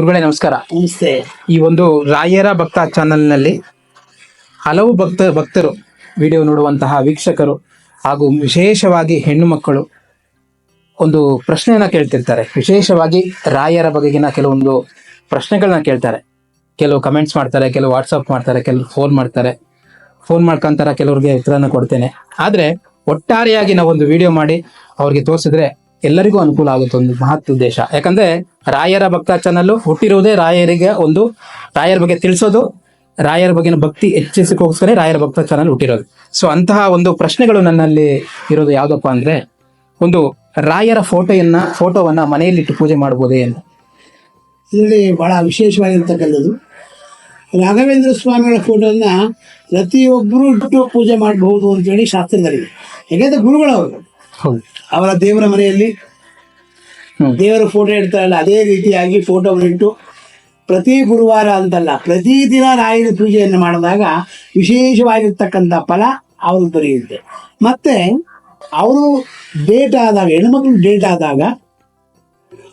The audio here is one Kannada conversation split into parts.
ಗುರುಗಳೇ ನಮಸ್ಕಾರ. ನಮಸ್ತೆ. ಈ ಒಂದು ರಾಯರ ಭಕ್ತ ಚಾನೆಲ್ನಲ್ಲಿ ಹಲವು ಭಕ್ತ ಭಕ್ತರು ವಿಡಿಯೋ ನೋಡುವಂತಹ ವೀಕ್ಷಕರು ಹಾಗೂ ವಿಶೇಷವಾಗಿ ಹೆಣ್ಣು ಮಕ್ಕಳು ಒಂದು ಪ್ರಶ್ನೆಯನ್ನ ಕೇಳ್ತಿರ್ತಾರೆ. ವಿಶೇಷವಾಗಿ ರಾಯರ ಬಗೆಗಿನ ಕೆಲವೊಂದು ಪ್ರಶ್ನೆಗಳನ್ನ ಕೇಳ್ತಾರೆ. ಕೆಲವು ಕಮೆಂಟ್ಸ್ ಮಾಡ್ತಾರೆ ಕೆಲವು ವಾಟ್ಸಪ್ ಮಾಡ್ತಾರೆ ಕೆಲವು ಫೋನ್ ಮಾಡ್ತಾರೆ. ಫೋನ್ ಮಾಡ್ಕೊಂತಾರ ಕೆಲವ್ರಿಗೆ ಉತ್ತರನ ಕೊಡ್ತೇನೆ. ಆದ್ರೆ ಒಟ್ಟಾರೆಯಾಗಿ ನಾವೊಂದು ಒಂದು ವಿಡಿಯೋ ಮಾಡಿ ಅವ್ರಿಗೆ ತೋರಿಸಿದ್ರೆ ಎಲ್ಲರಿಗೂ ಅನುಕೂಲ ಆಗುತ್ತೆ ಒಂದು ಮಹತ್ ಉದ್ದೇಶ. ಯಾಕಂದ್ರೆ ರಾಯರ ಭಕ್ತ ಚಾನಲ್ ಹುಟ್ಟಿರುವುದೇ ರಾಯರಿಗೆ ಒಂದು, ರಾಯರ ಬಗ್ಗೆ ತಿಳಿಸೋದು, ರಾಯರ ಬಗ್ಗೆನ ಭಕ್ತಿ ಹೆಚ್ಚಿಸಕ್ಕೋಸ್ಕರ ರಾಯರ ಭಕ್ತ ಚಾನಲ್ ಹುಟ್ಟಿರೋದು. ಸೊ ಅಂತಹ ಒಂದು ಪ್ರಶ್ನೆಗಳು ನನ್ನಲ್ಲಿ ಇರೋದು ಯಾವ್ದಪ್ಪ ಅಂದ್ರೆ, ಒಂದು ರಾಯರ ಫೋಟೋಯನ್ನ, ಫೋಟೋವನ್ನ ಮನೆಯಲ್ಲಿಟ್ಟು ಪೂಜೆ ಮಾಡಬಹುದೇ ಅಂತ. ಇಲ್ಲಿ ಬಹಳ ವಿಶೇಷವಾಗಿರ್ತಕ್ಕಂಥದ್ದು. ರಾಘವೇಂದ್ರ ಸ್ವಾಮಿಗಳ ಫೋಟೋನ ಪ್ರತಿಯೊಬ್ಬರು ಇಟ್ಟು ಪೂಜೆ ಮಾಡಬಹುದು ಅಂತೇಳಿ ಶಾಸ್ತ್ರದಲ್ಲಿ ಯಾಕೆಂದ್ರೆ ಗುರುಗಳವರು ಅವರ ದೇವರ ಮನೆಯಲ್ಲಿ ದೇವರ ಫೋಟೋ ಇಡ್ತಾರಲ್ಲ ಅದೇ ರೀತಿಯಾಗಿ ಫೋಟೋವನ್ನು ಇಟ್ಟು ಪ್ರತಿ ಗುರುವಾರ ಅಂತಲ್ಲ ಪ್ರತಿದಿನ ರಾಯನ ಪೂಜೆಯನ್ನು ಮಾಡಿದಾಗ ವಿಶೇಷವಾಗಿರ್ತಕ್ಕಂಥ ಫಲ ಅವರು ದೊರೆಯುತ್ತೆ. ಮತ್ತೆ ಅವರು ಡೇಟ್ ಆದಾಗ ಹೆಣ್ಮಕ್ಳು ಡೇಟ್ ಆದಾಗ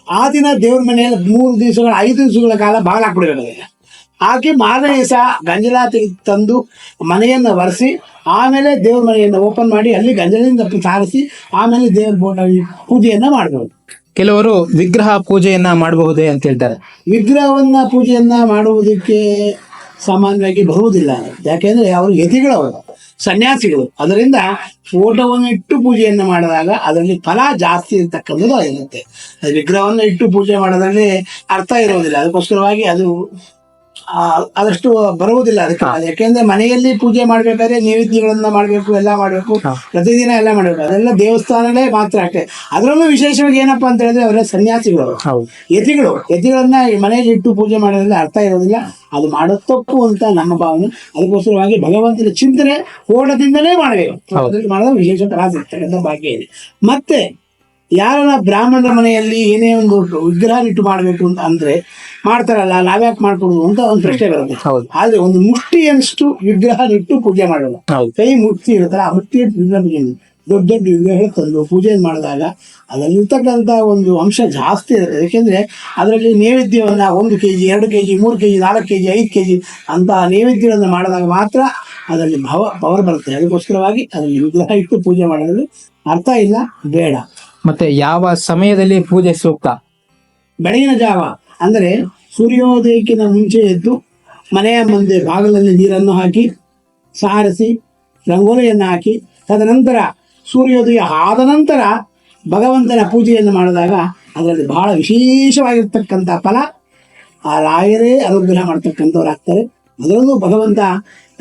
ಆ ದಿನ ದೇವ್ರ ಮನೆಯಲ್ಲಿ ಮೂರು ದಿವಸಗಳ ಐದು ದಿವಸಗಳ ಕಾಲ ಬಾಗಿಲು ಹಾಕ್ಬಿಡ್ಬೇಕು ಹಾಕಿ ಮಾರನೇ ದಿವಸ ಗಂಜಲ ತಂದು ಮನೆಯನ್ನು ಒರೆಸಿ ಆಮೇಲೆ ದೇವ್ರ ಮನೆಯನ್ನು ಓಪನ್ ಮಾಡಿ ಅಲ್ಲಿ ಗಂಜಲದಿಂದ ಸಾರಿಸಿ ಆಮೇಲೆ ದೇವ್ರ ಪೂಜೆಯನ್ನು ಮಾಡಬಹುದು ಕೆಲವರು ವಿಗ್ರಹ ಪೂಜೆಯನ್ನ ಮಾಡಬಹುದೇ ಅಂತ ಹೇಳ್ತಾರೆ. ವಿಗ್ರಹವನ್ನ ಪೂಜೆಯನ್ನ ಮಾಡುವುದಕ್ಕೆ ಸಾಮಾನ್ಯವಾಗಿ ಬರುವುದಿಲ್ಲ. ಯಾಕೆಂದ್ರೆ ಅವರು ಯತಿಗಳವರು ಸನ್ಯಾಸಿಗಳು. ಅದರಿಂದ ಫೋಟೋವನ್ನು ಇಟ್ಟು ಪೂಜೆಯನ್ನು ಮಾಡಿದಾಗ ಅದರಲ್ಲಿ ಫಲ ಜಾಸ್ತಿ ಇರ್ತಕ್ಕಂಥದ್ದು ಇರುತ್ತೆ. ಅದು ವಿಗ್ರಹವನ್ನು ಇಟ್ಟು ಪೂಜೆ ಮಾಡೋದ್ರಲ್ಲಿ ಅರ್ಥ ಇರೋದಿಲ್ಲ ಅದಕ್ಕೋಸ್ಕರವಾಗಿ ಅದು ಆ, ಅದಷ್ಟು ಬರುವುದಿಲ್ಲ ಅದಕ್ಕೆ ಯಾಕೆಂದ್ರೆ ಮನೆಯಲ್ಲಿ ಪೂಜೆ ಮಾಡ್ಬೇಕಾದ್ರೆ ನೈವೇದ್ಯಗಳನ್ನ ಮಾಡಬೇಕು ಎಲ್ಲ ಮಾಡಬೇಕು ಪ್ರತಿದಿನ ಎಲ್ಲ ಮಾಡಬೇಕು. ಅದೆಲ್ಲ ದೇವಸ್ಥಾನಗಳೇ ಮಾತ್ರ ಆಗ್ತದೆ ಅದರಲ್ಲೂ ವಿಶೇಷವಾಗಿ ಏನಪ್ಪಾ ಅಂತ ಹೇಳಿದ್ರೆ ಅವರ ಸನ್ಯಾಸಿಗಳು. ಹೌದು. ಯತಿಗಳು. ಯತಿಗಳನ್ನ ಈ ಮನೆಯಲ್ಲಿ ಇಟ್ಟು ಪೂಜೆ ಮಾಡೋದ್ರಿಂದ ಅರ್ಥ ಇರೋದಿಲ್ಲ. ಅದು ಮಾಡೋ ತಪ್ಪು ಅಂತ ನಮ್ಮ ಭಾವನೆ. ಅದಕ್ಕೋಸ್ಕರವಾಗಿ ಭಗವಂತನ ಚಿಂತನೆ ಓಟದಿಂದಲೇ ಮಾಡಬೇಕು. ಅದ್ರಲ್ಲಿ ಮಾಡೋದು ವಿಶೇಷ ತ್ರಾಸ ಇರ್ತಕ್ಕಂಥ ಭಾಗ್ಯ ಇದೆ. ಮತ್ತೆ ಯಾರನ್ನ ಬ್ರಾಹ್ಮಣರ ಮನೆಯಲ್ಲಿ ಏನೇ ಒಂದು ವಿಗ್ರಹ ಇಟ್ಟು ಮಾಡಬೇಕು ಅಂತ ಅಂದ್ರೆ ಮಾಡ್ತಾರಲ್ಲ ನಾವ್ಯಾಕೆ ಮಾಡ್ಕೊಡುದು ಅಂತ ಒಂದು ಪ್ರಶ್ನೆ ಬರುತ್ತೆ. ಹೌದು. ಆದ್ರೆ ಒಂದು ಮುಷ್ಟಿಯಷ್ಟು ವಿಗ್ರಹ ಇಟ್ಟು ಪೂಜೆ ಮಾಡೋದು ಕೈ ಮುಟ್ಟಿ ಇರುತ್ತಲ್ಲ ಆ ಮುಟ್ಟಿ ಇಟ್ಟು ವಿಗ್ರಹ ಪೂಜೆ ದೊಡ್ಡ ದೊಡ್ಡ ವಿಗ್ರಹ ತಂದು ಪೂಜೆ ಮಾಡಿದಾಗ ಅದರಲ್ಲಿರ್ತಕ್ಕಂಥ ಒಂದು ಅಂಶ ಜಾಸ್ತಿ ಇರುತ್ತೆ. ಯಾಕೆಂದ್ರೆ ಅದರಲ್ಲಿ ನೈವೇದ್ಯವನ್ನು ಒಂದು ಕೆ ಜಿ ಎರಡು ಕೆ ಜಿ ಮೂರು ಕೆ ಜಿ ನಾಲ್ಕು ಕೆ ಜಿ ಐದು ಕೆ ಜಿ ಅಂತ ನೈವೇದ್ಯಗಳನ್ನು ಮಾಡಿದಾಗ ಮಾತ್ರ ಅದರಲ್ಲಿ ಭವ ಪವರ್ ಬರುತ್ತೆ. ಅದಕ್ಕೋಸ್ಕರವಾಗಿ ಅದರಲ್ಲಿ ವಿಗ್ರಹ ಇಟ್ಟು ಪೂಜೆ ಮಾಡೋದು ಅರ್ಥ ಇಲ್ಲ ಬೇಡ. ಮತ್ತೆ ಯಾವ ಸಮಯದಲ್ಲಿ ಪೂಜೆ ಸೂಕ್ತ? ಬೆಳಗಿನ ಜಾವ, ಅಂದರೆ ಸೂರ್ಯೋದಯಕ್ಕಿಂತ ಮುಂಚೆ ಎದ್ದು ಮನೆಯ ಮುಂದೆ ಬಾಗಿಲಲ್ಲಿ ನೀರನ್ನು ಹಾಕಿ, ಸಾರಿಸಿ, ರಂಗೋಲಿಯನ್ನು ಹಾಕಿ, ತದನಂತರ ಸೂರ್ಯೋದಯ ಆದ ನಂತರ ಭಗವಂತನ ಪೂಜೆಯನ್ನು ಮಾಡಿದಾಗ ಅದರಲ್ಲಿ ಬಹಳ ವಿಶೇಷವಾಗಿರ್ತಕ್ಕಂಥ ಫಲ, ಆ ರಾಯರೇ ಅನುಗ್ರಹ ಮಾಡ್ತಕ್ಕಂಥವ್ರು ಆಗ್ತಾರೆ ಅದರಲ್ಲೂ ಭಗವಂತ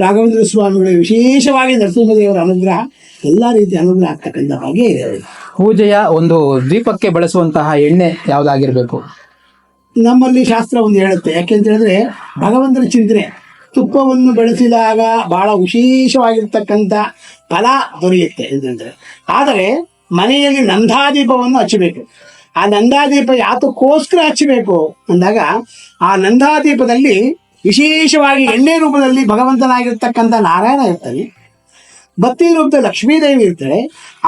ರಾಘವೇಂದ್ರ ಸ್ವಾಮಿಗಳು ವಿಶೇಷವಾಗಿ ನರಸಿಂಹದೇವರ ಅನುಗ್ರಹ ಎಲ್ಲ ರೀತಿಯ ಅನುಗ್ರಹ ಆಗ್ತಕ್ಕಂಥ ಹಾಗೆ ಇದೆ. ಪೂಜೆಯ ಒಂದು ದೀಪಕ್ಕೆ ಬಳಸುವಂತಹ ಎಣ್ಣೆ ಯಾವುದಾಗಿರಬೇಕು? ನಮ್ಮಲ್ಲಿ ಶಾಸ್ತ್ರ ಒಂದು ಹೇಳುತ್ತೆ. ಯಾಕೆಂತ ಹೇಳಿದ್ರೆ ಭಗವಂತನ ಚಿಂತನೆ ತುಪ್ಪವನ್ನು ಬೆಳೆಸಿದಾಗ ಬಹಳ ವಿಶೇಷವಾಗಿರ್ತಕ್ಕಂಥ ಫಲ ದೊರೆಯುತ್ತೆ ಅಂತಂದ್ರೆ ಆದರೆ ಮನೆಯಲ್ಲಿ ನಂದಾದೀಪವನ್ನು ಹಚ್ಚಬೇಕು. ಆ ನಂದಾದೀಪ ಯಾತಕ್ಕೋಸ್ಕರ ಹಚ್ಚಬೇಕು ಅಂದಾಗ ಆ ನಂದಾದೀಪದಲ್ಲಿ ವಿಶೇಷವಾಗಿ ಎಣ್ಣೆ ರೂಪದಲ್ಲಿ ಭಗವಂತನಾಗಿರ್ತಕ್ಕಂಥ ನಾರಾಯಣ ಇರ್ತಾನೆ ಬತ್ತಿ ರೂಪದಲ್ಲಿ ಲಕ್ಷ್ಮೀದೇವಿ ಇರ್ತಾಳೆ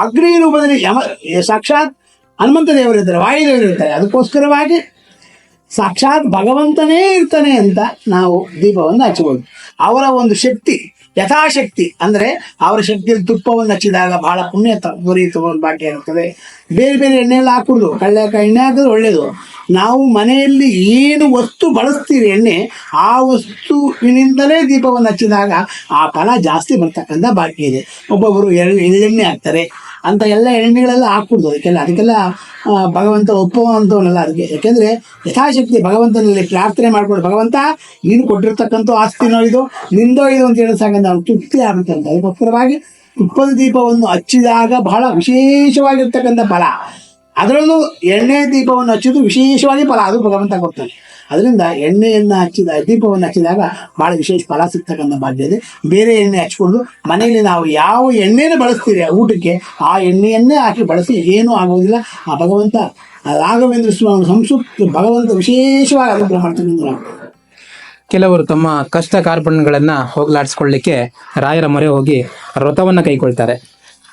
ಅಗ್ನಿ ರೂಪದಲ್ಲಿ ಯಮ ಸಾಕ್ಷಾತ್ ಹನುಮಂತ ದೇವರು ಇರ್ತಾರೆ, ವಾಯುದೇವರು ಇರ್ತಾರೆ. ಅದಕ್ಕೋಸ್ಕರವಾಗಿ ಸಾಕ್ಷಾತ್ ಭಗವಂತನೇ ಇರ್ತಾನೆ ಅಂತ ನಾವು ದೀಪವನ್ನು ಹಚ್ಚಬಹುದು ಅವರ ಒಂದು ಶಕ್ತಿ, ಯಥಾಶಕ್ತಿ ಅಂದರೆ ಅವರ ಶಕ್ತಿಯಲ್ಲಿ ತುಪ್ಪವನ್ನು ಹಚ್ಚಿದಾಗ ಬಹಳ ಪುಣ್ಯ ದೊರೆಯುತ್ತೆ ಒಂದು ಭಾಗ್ಯ ಇರ್ತದೆ. ಬೇರೆ ಬೇರೆ ಎಣ್ಣೆ ಎಲ್ಲ ಹಾಕುದು ಕಳ್ಳೆಕಾಯಿ ಎಣ್ಣೆ ಹಾಕಿದ್ರೆ ಒಳ್ಳೇದು. ನಾವು ಮನೆಯಲ್ಲಿ ಏನು ವಸ್ತು ಬಳಸ್ತೀರಿ ಎಣ್ಣೆ, ಆ ವಸ್ತುವಿನಿಂದಲೇ ದೀಪವನ್ನು ಹಚ್ಚಿದಾಗ ಆ ಫಲ ಜಾಸ್ತಿ ಬರ್ತಕ್ಕಂಥ ಬಾಕಿ ಇದೆ. ಒಬ್ಬೊಬ್ಬರು ಎಳ್ಳು ಎಳ್ಳೆಣ್ಣೆ ಹಾಕ್ತಾರೆ. ಅಂತ ಎಲ್ಲ ಎಣ್ಣೆಗಳೆಲ್ಲ ಹಾಕ್ಬಿಡ್ದು ಅದಕ್ಕೆಲ್ಲ ಅದಕ್ಕೆಲ್ಲ ಭಗವಂತ ಒಪ್ಪುವಂಥವನಲ್ಲ ಅದಕ್ಕೆ. ಯಾಕೆಂದರೆ ಯಥಾಶಕ್ತಿ ಭಗವಂತನಲ್ಲಿ ಪ್ರಾರ್ಥನೆ ಮಾಡ್ಕೊಂಡು ಭಗವಂತ ನೀನು ಕೊಟ್ಟಿರ್ತಕ್ಕಂಥ ಆಸ್ತಿನೋ ಇದು, ನಿಂದೋ ಇದು ಅಂತ ಹೇಳಿ ಸಾಕಂತ ನಾವು ತೃಪ್ತಿ ಆಗುತ್ತೆ ಅಂತ. ಅದಕ್ಕೋಸ್ಕರವಾಗಿ ತುಪ್ಪದ ದೀಪವನ್ನು ಹಚ್ಚಿದಾಗ ಬಹಳ ವಿಶೇಷವಾಗಿರ್ತಕ್ಕಂಥ ಫಲ. ಅದರಲ್ಲೂ ಎಣ್ಣೆ ದೀಪವನ್ನು ಹಚ್ಚೋದು ವಿಶೇಷವಾಗಿ ಫಲ ಅದು ಭಗವಂತ ಕೊಡ್ತಾನೆ. ಅದರಿಂದ ಎಣ್ಣೆಯನ್ನು ಹಚ್ಚಿದ ದೀಪವನ್ನು ಹಚ್ಚಿದಾಗ ಭಾಳ ವಿಶೇಷ ಫಲ ಸಿಗ್ತಕ್ಕಂಥ ಇದೆ. ಬೇರೆ ಎಣ್ಣೆ ಹಚ್ಕೊಂಡು ಮನೆಯಲ್ಲಿ ನಾವು ಯಾವ ಎಣ್ಣೆನ ಬಳಸ್ತೀರಿ ಆ ಊಟಕ್ಕೆ ಆ ಎಣ್ಣೆಯನ್ನೇ ಹಾಕಿ ಬಳಸಿ ಏನೂ ಆಗೋದಿಲ್ಲ. ಆ ಭಗವಂತ ರಾಘವೇಂದ್ರ ಸ್ವಾಮಿ ಸಂಸ್ಕೃತ ಭಗವಂತ ವಿಶೇಷವಾಗಿ ಅನುಗ್ರಹ ಮಾಡ್ತಕ್ಕಂಥ ಕೆಲವರು ತಮ್ಮ ಕಷ್ಟ ಕಾರ್ಪಣ್ಯಗಳನ್ನು ಹೋಗ್ಲಾಡಿಸ್ಕೊಳ್ಳಿಕ್ಕೆ ರಾಯರ ಮೊರೆ ಹೋಗಿ ವ್ರತವನ್ನು ಕೈಗೊಳ್ತಾರೆ.